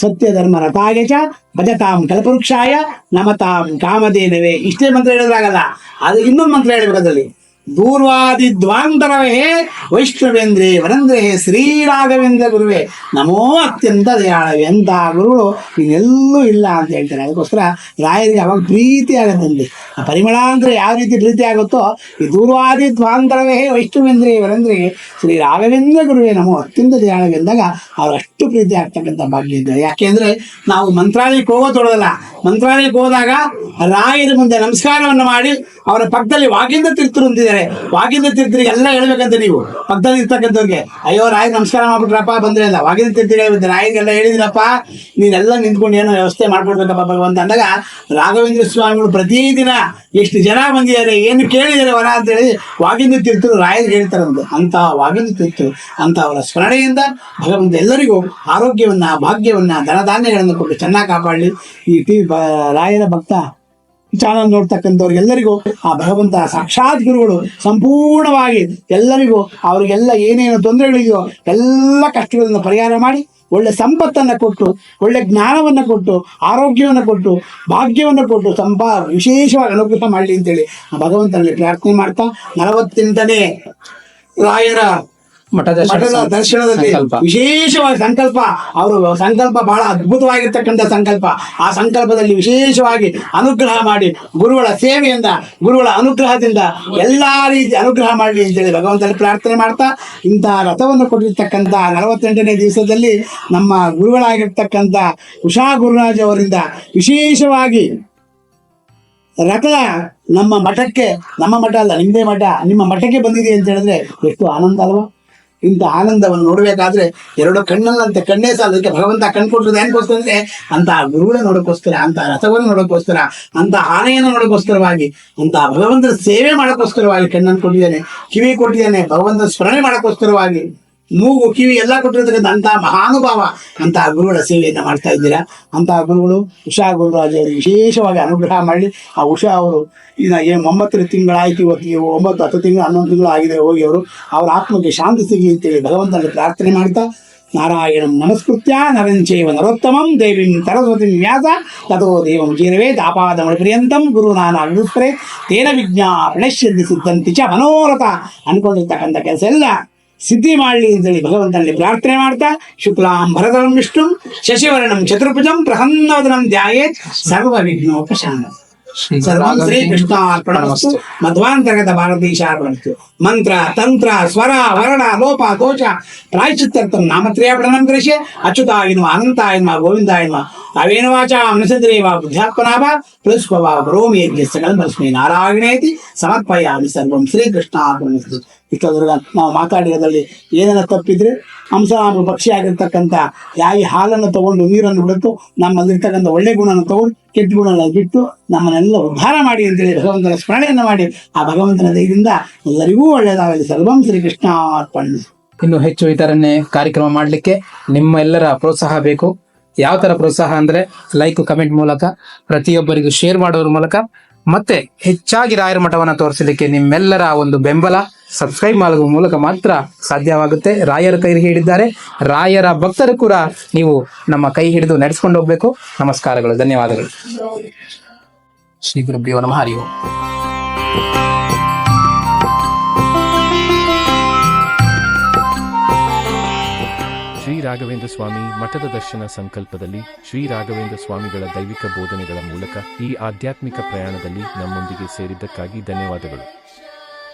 ಸತ್ಯಧರ್ಮ ರಥಾಯ ಚ ಭಜತಾಂ ಕಲ್ಪವೃಕ್ಷಾಯ ನಮತಾಂ ಕಾಮಧೇನವೇ. ಇಷ್ಟೇ ಮಂತ್ರ ಹೇಳೋದ್ರಾಗಲ್ಲ, ಅದು ಇನ್ನೊಂದು ಮಂತ್ರ ಹೇಳಬೇಕು ದೂರ್ವಾದಿ ದ್ವಾಂತರವೇ ವೈಷ್ಣವೇಂದ್ರೇ ವರೇಂದ್ರೇ ಶ್ರೀ ರಾಘವೇಂದ್ರ ಗುರುವೇ. ನಮೋ ಅತ್ಯಂತ ದಯಾಳವೇ ಅಂತ ಗುರುಗಳು ಇನ್ನೆಲ್ಲೂ ಇಲ್ಲ ಅಂತ ಹೇಳ್ತಾರೆ. ಅದಕ್ಕೋಸ್ಕರ ರಾಯರಿಗೆ ಅವಾಗ ಪ್ರೀತಿ ಆಗುತ್ತೆ ಆ ಪರಿಮಳ ಅಂದರೆ ಯಾವ ರೀತಿ ಪ್ರೀತಿ ಆಗುತ್ತೋ ಈ ದೂರ್ವಾದಿ ದ್ವಾಂತರವೇ ವೈಷ್ಣವೇಂದ್ರೇ ವರೇಂದ್ರೇ ಶ್ರೀ ರಾಘವೇಂದ್ರ ಗುರುವೇ ನಮೋ ಅತ್ಯಂತ ದಯಾಳವೇ ಅಂದಾಗ ಅವರಷ್ಟು ಪ್ರೀತಿ ಆಗ್ತಕ್ಕಂಥ ಭಾಗ್ಯ ಇದೆ ಯಾಕೆಂದ್ರೆ ನಾವು ಮಂತ್ರಾಲಯಕ್ಕೆ ಹೋಗೋದೊಳಗಲ್ಲ ಮಂತ್ರಾಲಯಕ್ಕೆ ಹೋದಾಗ ರಾಯರ ಮುಂದೆ ನಮಸ್ಕಾರವನ್ನು ಮಾಡಿ ಅವರ ಪಕ್ಕದಲ್ಲಿ ವಾಗಿಂದ ತೀರ್ಥರು ಅಂತಿದ್ದಾರೆ. ವಾಗಿಂದ ತೀರ್ಥರಿಗೆ ಎಲ್ಲ ಹೇಳ್ಬೇಕಂತ ನೀವು. ಪಕ್ಕದಲ್ಲಿ ಇರ್ತಕ್ಕಂಥವ್ರಿಗೆ, ಅಯ್ಯೋ ರಾಯ ನಮಸ್ಕಾರ ಮಾಡ್ಬಿಟ್ರಪ್ಪ, ಬಂದ್ರೆ ಅಲ್ಲ ವಾಗಿಂದ ತಿರ್ತೀರಿ ಹೇಳ್ಬೇಕು ರಾಯಿಗೆಲ್ಲ ಹೇಳಿದ್ರಪ್ಪ, ನೀನೆಲ್ಲ ನಿಂತ್ಕೊಂಡು ಏನೋ ವ್ಯವಸ್ಥೆ ಮಾಡ್ಕೊಡ್ಬೇಕಪ್ಪ ಭಗವಂತ ಅಂದಾಗ ರಾಘವೇಂದ್ರ ಸ್ವಾಮಿಗಳು ಪ್ರತಿದಿನ ಎಷ್ಟು ಜನ ಬಂದಿದ್ದಾರೆ, ಏನು ಕೇಳಿದ್ದಾರೆ ವರ ಅಂತ ಹೇಳಿ ವಾಗಿಂದ ತಿರ್ತರು ರಾಯರಿಗೆ ಹೇಳ್ತಾರೆ ಅಂತ. ವಾಗಿಂದ ತಿರ್ತರು ಅಂತ ಅವರ ಸ್ಮರಣೆಯಿಂದ ಭಗವಂತ ಎಲ್ಲರಿಗೂ ಆರೋಗ್ಯವನ್ನ, ಭಾಗ್ಯವನ್ನ, ಧನಧಾನ್ಯಗಳನ್ನು ಕೊಟ್ಟು ಚೆನ್ನಾಗಿ ಕಾಪಾಡಲಿ. ಈ ಟಿ ರಾಯರ ಭಕ್ತ ಚಾನಲ್ ನೋಡ್ತಕ್ಕಂಥವ್ರಿಗೆಲ್ಲರಿಗೂ ಆ ಭಗವಂತ ಸಾಕ್ಷಾತ್ ಗುರುಗಳು ಸಂಪೂರ್ಣವಾಗಿ ಎಲ್ಲರಿಗೂ ಅವರಿಗೆಲ್ಲ ಏನೇನು ತೊಂದರೆಗಳಿದೆಯೋ ಎಲ್ಲ ಕಷ್ಟಗಳನ್ನು ಪರಿಹಾರ ಮಾಡಿ ಒಳ್ಳೆ ಸಂಪತ್ತನ್ನು ಕೊಟ್ಟು, ಒಳ್ಳೆ ಜ್ಞಾನವನ್ನು ಕೊಟ್ಟು, ಆರೋಗ್ಯವನ್ನು ಕೊಟ್ಟು, ಭಾಗ್ಯವನ್ನು ಕೊಟ್ಟು ಸಂಪಾ ವಿಶೇಷವಾಗಿ ಅನುಗ್ರಹ ಮಾಡಲಿ ಅಂತೇಳಿ ಆ ಭಗವಂತನಲ್ಲಿ ಪ್ರಾರ್ಥನೆ ಮಾಡ್ತಾ ನಲವತ್ತೆಂಟನೇ ರಾಯರ ಮಠದ ಮಠದ ದರ್ಶನದಲ್ಲಿ ವಿಶೇಷವಾದ ವಿಶೇಷವಾಗಿ ಸಂಕಲ್ಪ. ಅವರು ಸಂಕಲ್ಪ ಬಹಳ ಅದ್ಭುತವಾಗಿರ್ತಕ್ಕಂಥ ಸಂಕಲ್ಪ. ಆ ಸಂಕಲ್ಪದಲ್ಲಿ ವಿಶೇಷವಾಗಿ ಅನುಗ್ರಹ ಮಾಡಿ ಗುರುಗಳ ಸೇವೆಯಿಂದ ಗುರುಗಳ ಅನುಗ್ರಹದಿಂದ ಎಲ್ಲಾ ರೀತಿ ಅನುಗ್ರಹ ಮಾಡಲಿ ಅಂತೇಳಿ ಭಗವಂತನಲ್ಲಿ ಪ್ರಾರ್ಥನೆ ಮಾಡ್ತಾ ಇಂತಹ ರಥವನ್ನು ಕೊಟ್ಟಿರ್ತಕ್ಕಂಥ ನಲವತ್ತೆಂಟನೇ ದಿವಸದಲ್ಲಿ ನಮ್ಮ ಗುರುಗಳಾಗಿರ್ತಕ್ಕಂಥ ಉಷಾ ಗುರುರಾಜ್ ಅವರಿಂದ ವಿಶೇಷವಾಗಿ ರಥದ ನಮ್ಮ ಮಠಕ್ಕೆ ನಮ್ಮ ಮಠ ಅಲ್ಲ ನಿಮ್ಮದೇ ಮಠ ನಿಮ್ಮ ಮಠಕ್ಕೆ ಬಂದಿದೆ ಅಂತ ಹೇಳಿದ್ರೆ ಎಷ್ಟು ಆನಂದ ಅಲ್ವಾ? ಇಂಥ ಆನಂದವನ್ನು ನೋಡಬೇಕಾದ್ರೆ ಎರಡು ಕಣ್ಣಲ್ಲಂತೆ ಕಣ್ಣೇ ಸಾಲ. ಅದಕ್ಕೆ ಭಗವಂತ ಕಣ್ ಕೊಟ್ಟಿರೋದು ಏನಕ್ಕೋಸ್ಕರ ಅಂದ್ರೆ ಅಂತ ಗುರುಗಳ ನೋಡೋಕ್ಕೋಸ್ಕರ ಅಂತ ರಥವನ್ನು ನೋಡೋಕ್ಕೋಸ್ಕರ ಅಂತ ಆನೆಯನ್ನು ನೋಡೋಕ್ಕೋಸ್ಕರವಾಗಿ ಅಂತ ಭಗವಂತನ ಸೇವೆ ಮಾಡೋಕ್ಕೋಸ್ಕರವಾಗಿ ಕಣ್ಣನ್ನು ಕೊಟ್ಟಿದ್ದಾನೆ, ಕಿವಿ ಕೊಟ್ಟಿದ್ದಾನೆ, ಭಗವಂತನ ಸ್ಮರಣೆ ಮಾಡೋಕ್ಕೋಸ್ಕರವಾಗಿ. ಮೂಗು, ಕಿವಿ ಎಲ್ಲ ಕೊಟ್ಟಿರ್ತಕ್ಕಂಥ ಅಂತ ಮಹಾನುಭಾವ ಅಂತ ಗುರುಗಳ ಸೇವೆಯನ್ನು ಮಾಡ್ತಾ ಇದ್ದೀರಾ. ಅಂತ ಗುರುಗಳು ಉಷಾ ಗುರುರಾಜ್ ಅವರು ವಿಶೇಷವಾಗಿ ಅನುಗ್ರಹ ಮಾಡಿ, ಆ ಉಷಾ ಅವರು ಈಗ ಏನು ಒಂಬತ್ತು ತಿಂಗಳಾಯಿತು ಇವತ್ತಿಗೆ ಒಂಬತ್ತು, ಹತ್ತು ತಿಂಗಳು, ಹನ್ನೊಂದು ತಿಂಗಳು ಆಗಿದೆ ಹೋಗಿ ಅವರು ಅವರ ಆತ್ಮಕ್ಕೆ ಶಾಂತಿ ಸಿಗಿ ಅಂತೇಳಿ ಭಗವಂತನಲ್ಲಿ ಪ್ರಾರ್ಥನೆ ಮಾಡ್ತಾ, ನಾರಾಯಣ ನಮಸ್ಕೃತ್ಯ ನರಂಚೇವ ನರೋತ್ತಮಂ, ದೇವಿಂ ಸರಸ್ವತಿ ವ್ಯಾಸ, ತದೋ ದೇವಂ ಜೀರವೇ ದಾಪಾದಮಣ ಪರ್ಯಂತಂ, ಗುರು ನಾನು ಅಭಿಪ್ರೆ ತೇನ ವಿಜ್ಞಾ ಪ್ರಣಶ್ಯಂತಿ ಸಿದ್ಧಂತಿ ಚ ಮನೋರಥ, ಅನ್ಕೊಂಡಿರ್ತಕ್ಕಂಥ ಕೆಲಸ ಎಲ್ಲ ಸಿದ್ಧಿ ಮಾಡಲಿ ಅಂತೇಳಿ ಭಗವಂತನಲ್ಲಿ ಪ್ರಾರ್ಥನೆ ಮಾಡ್ತಾ ಶುಕ್ಲಾಂ ಭರತರಂ ವಿಷ್ಣು ಶಶಿವರ್ಣಂ ಚತುರ್ಭುಜಂ ಪ್ರಸನ್ನವದನಂ ಧ್ಯಾಯೇತ್ ಸರ್ವ ವಿಘ್ನೋಪಶಾಂತ ಸರ್ವಂ ಶ್ರೀ ಕೃಷ್ಣಾರ್ಪಣಮಸ್ತು ಮಧ್ವಾಂತರ್ಗತ ಭಾರತೀಶಾರ್ಪಣಸ್ತು ಮಂತ್ರ ತಂತ್ರ ಸ್ವರ ವರ್ಣ ಲೋಪ ದೋಷ ಪ್ರಾಯಶ್ಚಿತ್ತರ್ಥಂ ನಾಮತ್ರಯಾಪಣಂ ಕರಿಷ್ಯೆ ಅಚ್ಯುತಾಯನ್ವ ಅನಂತಾಯನ್ವ ಗೋವಿಂದಾಯನ್ವ ಅವೇನ ವಾಚ ಅನುಸಂದ್ರೇವ ಬುದ್ಧಾತ್ಮನಾಭ ಪ್ಲಸ್ಭವ ಬ್ರೋಮಿ ಯಜ್ಞ ಸಕಲ ಭಸ್ಮಿ ನಾರಾಯಣೇತಿ ಸಮರ್ಪಯಾಮಿ ಸರ್ವಂ ಶ್ರೀ ಇಷ್ಟೊಂದ್ರಾಗ ನಾವು ಮಾತಾಡಿರೋದ್ರಲ್ಲಿ ಏನೇನ ತಪ್ಪಿದ್ರೆ ಹಂಸನಾಮ ಪಕ್ಷಿ ಆಗಿರ್ತಕ್ಕಂಥ ಯಾಯಿ ಹಾಲನ್ನು ತಗೊಂಡು ನೀರನ್ನು ಬಿಡುತ್ತೋ, ನಮ್ಮಲ್ಲಿರ್ತಕ್ಕಂಥ ಒಳ್ಳೆ ಗುಣನ ತಗೊಂಡು ಕೆಟ್ಟ ಗುಣನ ಬಿಟ್ಟು ನಮ್ಮನ್ನೆಲ್ಲ ಉದ್ಧಾರ ಮಾಡಿ ಅಂತೇಳಿ ಭಗವಂತನ ಸ್ಮರಣೆಯನ್ನು ಮಾಡಿ, ಆ ಭಗವಂತನ ದಯದಿಂದ ಎಲ್ಲರಿಗೂ ಒಳ್ಳೆಯದಾಗಲಿ. ಸರ್ವಂ ಶ್ರೀ ಕೃಷ್ಣ ಅರ್ಪಣೆ. ಇನ್ನು ಹೆಚ್ಚು ಇತರನ್ನೇ ಕಾರ್ಯಕ್ರಮ ಮಾಡಲಿಕ್ಕೆ ನಿಮ್ಮೆಲ್ಲರ ಪ್ರೋತ್ಸಾಹ ಬೇಕು. ಯಾವ ಥರ ಪ್ರೋತ್ಸಾಹ ಅಂದ್ರೆ ಲೈಕ್ ಕಮೆಂಟ್ ಮೂಲಕ, ಪ್ರತಿಯೊಬ್ಬರಿಗೂ ಶೇರ್ ಮಾಡೋದ್ರ ಮೂಲಕ, ಮತ್ತೆ ಹೆಚ್ಚಾಗಿ ರಾಯರ ಮಠವನ್ನು ತೋರಿಸಲಿಕ್ಕೆ ನಿಮ್ಮೆಲ್ಲರ ಒಂದು ಬೆಂಬಲ. ಸಬ್ಸ್ಕ್ರೈಬ್ ಮಾಡುವ ಮೂಲಕ ಮಾತ್ರ ಸಾಧ್ಯವಾಗುತ್ತೆ. ರಾಯರ ಕೈ ಹಿಡಿದ್ದಾರೆ ರಾಯರ ಭಕ್ತರು ಕೂಡ ನೀವು ನಮ್ಮ ಕೈ ಹಿಡಿದು ನಡೆಸ್ಕೊಂಡು ಹೋಗ್ಬೇಕು. ನಮಸ್ಕಾರಗಳು. ಧನ್ಯವಾದಗಳು. ಶ್ರೀ ಗುರುಭ್ಯೋ ನಮಃ. ಹರಿ ಶ್ರೀ ರಾಘವೇಂದ್ರ ಸ್ವಾಮಿ ಮಠದ ದರ್ಶನ ಸಂಕಲ್ಪದಲ್ಲಿ ಶ್ರೀ ರಾಘವೇಂದ್ರ ಸ್ವಾಮಿಗಳ ದೈವಿಕ ಬೋಧನೆಗಳ ಮೂಲಕ ಈ ಆಧ್ಯಾತ್ಮಿಕ ಪ್ರಯಾಣದಲ್ಲಿ ನಮ್ಮೊಂದಿಗೆ ಸೇರಿದ್ದಕ್ಕಾಗಿ ಧನ್ಯವಾದಗಳು.